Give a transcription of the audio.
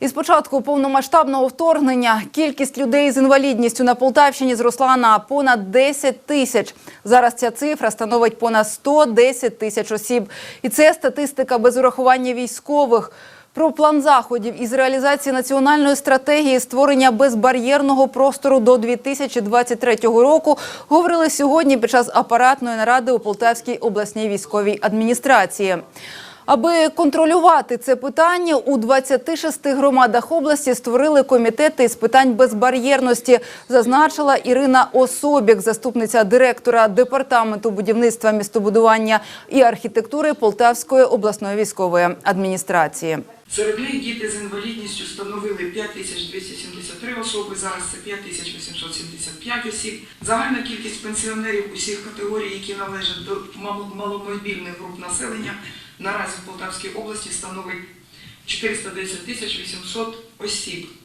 Із початку повномасштабного вторгнення кількість людей з інвалідністю на Полтавщині зросла на понад 10 тисяч. Зараз ця цифра становить понад 110 тисяч осіб. І це статистика без урахування військових. Про план заходів із реалізації національної стратегії створення безбар'єрного простору до 2023 року говорили сьогодні під час апаратної наради у Полтавській обласній військовій адміністрації. Аби контролювати це питання, у 26 громадах області створили комітети з питань безбар'єрності, зазначила Ірина Особік, заступниця директора департаменту будівництва, містобудування і архітектури Полтавської обласної військової адміністрації. Серед них діти з інвалідністю становили 5273 особи, зараз це 5875 осіб. Загальна кількість пенсіонерів усіх категорій, які належать до маломобільних груп населення, наразі в Полтавській області становить 410 800 осіб.